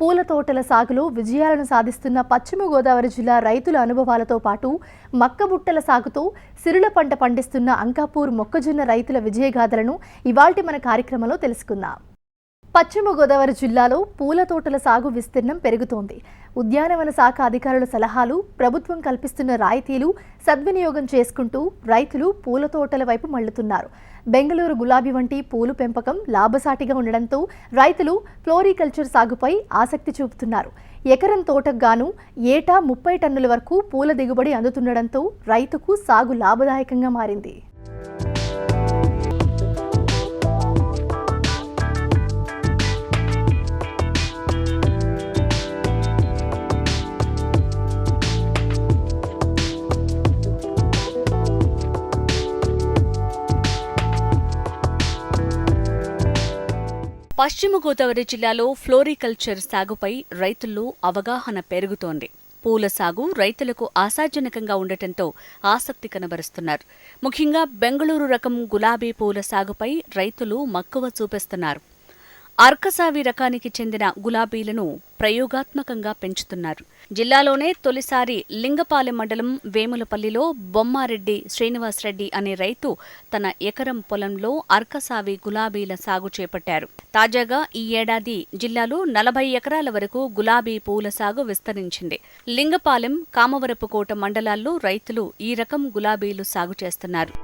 పూల తోటల సాగులో విజయాలను సాధిస్తున్న పశ్చిమ గోదావరి జిల్లా రైతుల అనుభవాలతో పాటు మక్కబుట్టల సాగుతో సిరుల పంట పండిస్తున్న అంకాపూర్ మొక్కజొన్న రైతుల విజయగాథలను ఇవాల్టి మన కార్యక్రమంలో తెలుసుకుందాం. పశ్చిమ గోదావరి జిల్లాలో పూల తోటల సాగు విస్తీర్ణం పెరుగుతోంది. ఉద్యానవన శాఖ అధికారుల సలహాలు ప్రభుత్వం కల్పిస్తున్న రాయితీలు సద్వినియోగం చేసుకుంటూ రైతులు పూల తోటల వైపు మళ్ళుతున్నారు బెంగళూరు గులాబీ వంటి పూలు పెంపకం లాభసాటిగా ఉండడంతో రైతులు ఫ్లోరికల్చర్ సాగుపై ఆసక్తి చూపుతున్నారు. ఎకరం తోటకు గాను ఏటా ముప్పై టన్నుల వరకు పూల దిగుబడి అందుతుండడంతో రైతుకు సాగు లాభదాయకంగా మారింది. పశ్చిమ గోదావరి జిల్లాలో ఫ్లోరికల్చర్ సాగుపై రైతుల్లో అవగాహన పెరుగుతోంది. పూల సాగు రైతులకు ఆశాజనకంగా ఉండటంతో ఆసక్తి కనబరుస్తున్నారు. ముఖ్యంగా బెంగళూరు రకం గులాబీ పూల సాగుపై రైతులు మక్కువ చూపిస్తున్నారు. అర్కసావి రకానికి చెందిన గులాబీలను ప్రయోగాత్మకంగా పెంచుతున్నారు. జిల్లాలోనే తొలిసారి లింగపాలెం మండలం వేములపల్లిలో బొమ్మారెడ్డి శ్రీనివాసరెడ్డి అనే రైతు తన ఎకరం పొలంలో అర్కసావి గులాబీల సాగు చేపట్టారు. తాజాగా ఈ ఏడాది జిల్లాలో నలభై ఎకరాల వరకు గులాబీ పూల సాగు విస్తరించింది. లింగపాలెం కామవరపుకోట మండలాల్లో రైతులు ఈ రకం గులాబీలు సాగు చేస్తున్నారు.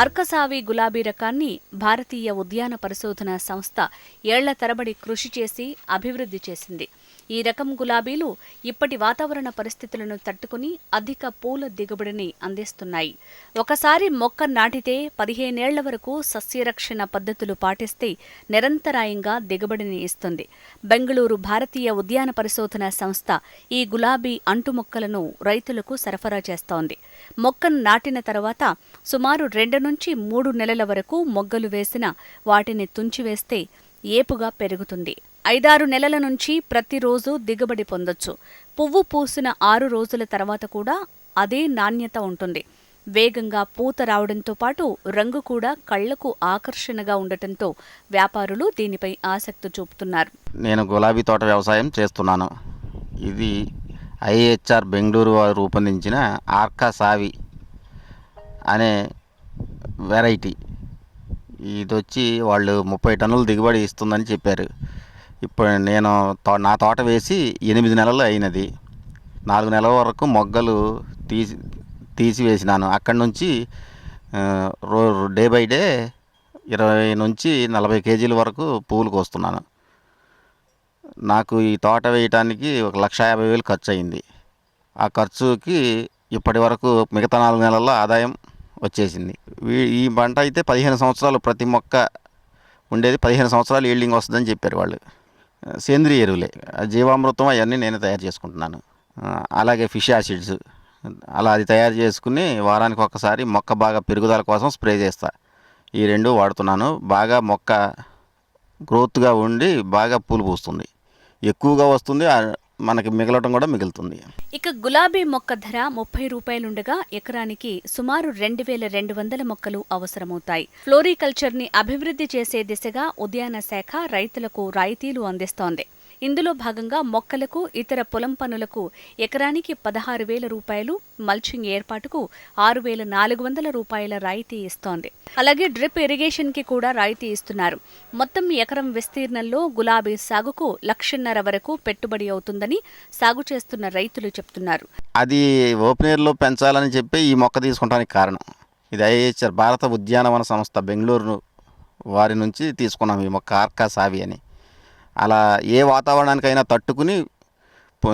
అర్కసావి గులాబీ రకాన్ని భారతీయ ఉద్యాన పరిశోధన సంస్థ ఏళ్ళ తరబడి కృషి చేసి అభివృద్ధి చేసింది. ఈ రకం గులాబీలు ఇప్పటి వాతావరణ పరిస్థితులను తట్టుకుని అధిక పూల దిగుబడిని అందిస్తున్నాయి. ఒకసారి మొక్క నాటితే పదిహేనేళ్ళ వరకు సస్యరక్షణ పద్ధతులు పాటిస్తే నిరంతరాయంగా దిగుబడిని ఇస్తుంది. బెంగళూరు భారతీయ ఉద్యాన పరిశోధన సంస్థ ఈ గులాబీ అంటు మొక్కలను రైతులకు సరఫరా చేస్తోంది. మొక్కను నాటిన తర్వాత సుమారు రెండు నుంచి మూడు నెలల వరకు మొగ్గలు వేసిన వాటిని తుంచివేస్తే ఏపుగా పెరుగుతుంది. ఐదారు నెలల నుంచి ప్రతిరోజు దిగుబడి పొందొచ్చు. పువ్వు పూసిన ఆరు రోజుల తర్వాత కూడా అదే నాణ్యత ఉంటుంది. వేగంగా పూత రావడంతో పాటు రంగు కూడా కళ్ళకు ఆకర్షణగా ఉండటంతో వ్యాపారులు దీనిపై ఆసక్తి చూపుతున్నారు. నేను గులాబీ తోట వ్యవసాయం చేస్తున్నాను. ఇది ఐహెచ్ఆర్ బెంగళూరు వారు రూపొందించిన ఆర్కా సావి అనే వెరైటీ. ఇది వచ్చి వాళ్ళు ముప్పై టన్నులు దిగుబడి ఇస్తుందని చెప్పారు. ఇప్పుడు నేను తో నా తోట వేసి ఎనిమిది నెలలు అయినది. నాలుగు నెలల వరకు మొగ్గలు తీసి తీసివేసినాను అక్కడి నుంచి రో డే బై డే ఇరవై నుంచి నలభై కేజీల వరకు పువ్వులు కోస్తున్నాను. నాకు ఈ తోట వేయటానికి ఒక లక్ష యాభై వేలు ఖర్చు అయింది ఆ ఖర్చుకి ఇప్పటి వరకు మిగతా నాలుగు నెలల్లో ఆదాయం వచ్చేసింది. వీ- ఈ పంట అయితే పదిహేను సంవత్సరాలు ప్రతి మొక్క ఉండేది. పదిహేను సంవత్సరాలు ఈల్డింగ్ వస్తుందని చెప్పారు వాళ్ళు. సేంద్రియ ఎరువులే. జీవామృతం అవన్నీ నేను తయారు చేసుకుంటున్నాను. అలాగే ఫిష్ యాసిడ్స్. అలా అది తయారు చేసుకుని వారానికి ఒకసారి మొక్క బాగా పెరుగుదల కోసం స్ప్రే చేస్తా. ఈ రెండు వాడుతున్నాను. బాగా మొక్క గ్రోత్గా ఉండి బాగా పూలు పూస్తుంది. ఎక్కువగా వస్తుంది. మనకి మిగలటం కూడా మిగులుతుంది. ఇక గులాబీ మొక్క ధర ముప్పై రూపాయలుండగా ఎకరానికి సుమారు రెండు వేల రెండు వందల మొక్కలు అవసరమవుతాయి. ఫ్లోరికల్చర్ని అభివృద్ధి చేసే దిశగా ఉద్యాన శాఖ రైతులకు రాయితీలు అందిస్తోంది. ఇందులో భాగంగా మొక్కలకు ఇతర పొలం పనులకు ఎకరానికి పదహారు వేల రూపాయలు మల్చింగ్ ఏర్పాటుకు ఆరు వేల నాలుగు వందల రూపాయల రాయితీ ఇస్తోంది. అలాగే డ్రిప్ ఇరిగేషన్కి కూడా రాయితీ ఇస్తున్నారు. మొత్తం ఎకరం విస్తీర్ణంలో గులాబీ సాగుకు లక్షన్నర వరకు పెట్టుబడి అవుతుందని సాగు చేస్తున్న రైతులు చెప్తున్నారు. అది ఓపెన్ పెంచాలని చెప్పి ఈ మొక్క తీసుకుంటానికి కారణం. ఇది ఐహెచ్ఆర్ భారత ఉద్యానవన సంస్థ బెంగళూరు వారి నుంచి తీసుకున్నాం ఈ మొక్క ఆర్కా సావి అని. అలా ఏ వాతావరణానికైనా తట్టుకుని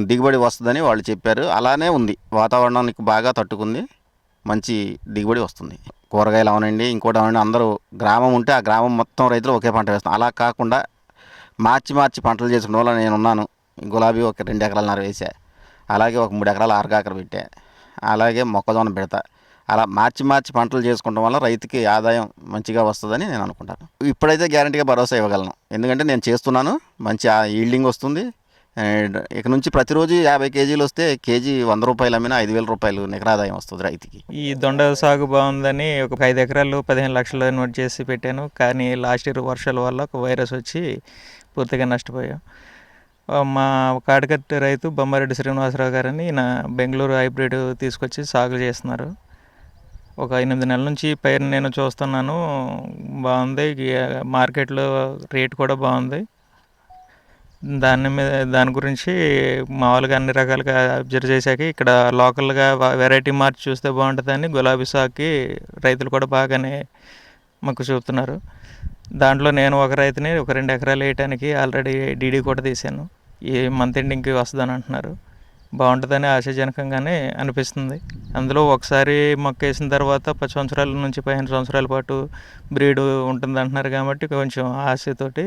దిగుబడి వస్తుందని వాళ్ళు చెప్పారు. అలానే ఉంది. వాతావరణానికి బాగా తట్టుకుంది. మంచి దిగుబడి వస్తుంది. కూరగాయలు అవనండి ఇంకోటి అవనండి అందరూ గ్రామం ఉంటే ఆ గ్రామం మొత్తం రైతులు ఒకే పంట వేస్తాం అలా కాకుండా మార్చి మార్చి పంటలు చేసిన వల్ల నేను ఉన్నాను. గులాబీ ఒక రెండు ఎకరాలన్నర వేసా. అలాగే ఒక మూడు ఎకరాలు ఆరుగాకర పెట్టా. అలాగే మొక్కజొన్న పెడతా. అలా మార్చి మార్చి పంటలు చేసుకోవడం వల్ల రైతుకి ఆదాయం మంచిగా వస్తుందని నేను అనుకుంటాను. ఇప్పుడైతే గ్యారంటీగా భరోసా ఇవ్వగలను. ఎందుకంటే నేను చేస్తున్నాను మంచి ఈల్డింగ్ వస్తుంది. ఇక నుంచి ప్రతిరోజు యాభై కేజీలు వస్తే కేజీ వంద రూపాయలు అమ్మినా ఐదు వేల రూపాయలు నికర ఆదాయం వస్తుంది రైతుకి. ఈ దొండ సాగు బాగుందని ఒక ఐదు ఎకరాలు పదిహేను లక్షలు నోట్ చేసి పెట్టాను. కానీ లాస్ట్ ఇయర్ వర్షాల వల్ల ఒక వైరస్ వచ్చి పూర్తిగా నష్టపోయాం. మా కాడకట్టి రైతు బొమ్మారెడ్డి శ్రీనివాసరావు గారని నా బెంగళూరు హైబ్రిడ్ తీసుకొచ్చి సాగు చేస్తున్నారు. ఒక ఎనిమిది నెలల నుంచి పైరు నేను చూస్తున్నాను. బాగుంది. మార్కెట్లో రేట్ కూడా బాగుంది. దాని మీద దాని గురించి మామూలుగా అన్ని రకాలుగా అబ్జర్వ్ చేశాక ఇక్కడ లోకల్గా వెరైటీ మార్చి చూస్తే బాగుంటుందని గులాబీ సాగుకి రైతులు కూడా బాగానే మాకు చూపుతున్నారు దాంట్లో నేను ఒక రైతుని ఒక రెండు ఎకరాలు వేయటానికి ఆల్రెడీ డీడీ కూడా తీశాను. ఈ మంత్ ఎండింగ్కి వస్తుందని అంటున్నారు. బాగుంటుందని ఆశాజనకంగానే అనిపిస్తుంది. అందులో ఒకసారి మొక్క వేసిన తర్వాత పది సంవత్సరాల నుంచి పదిహేను సంవత్సరాల పాటు బ్రీడ్ ఉంటుంది అంటున్నారు కాబట్టి కొంచెం ఆశతోటి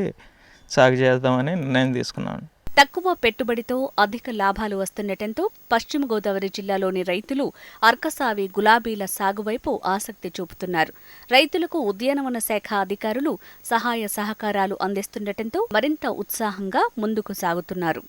సాగు చేద్దామని నిర్ణయం తీసుకున్నాను. తక్కువ పెట్టుబడితో అధిక లాభాలు వస్తుండటంతో పశ్చిమ గోదావరి జిల్లాలోని రైతులు అర్కసావి గులాబీల సాగు వైపు ఆసక్తి చూపుతున్నారు. రైతులకు ఉద్యానవన శాఖ అధికారులు సహాయ సహకారాలు అందిస్తుండటంతో మరింత ఉత్సాహంగా ముందుకు సాగుతున్నారు.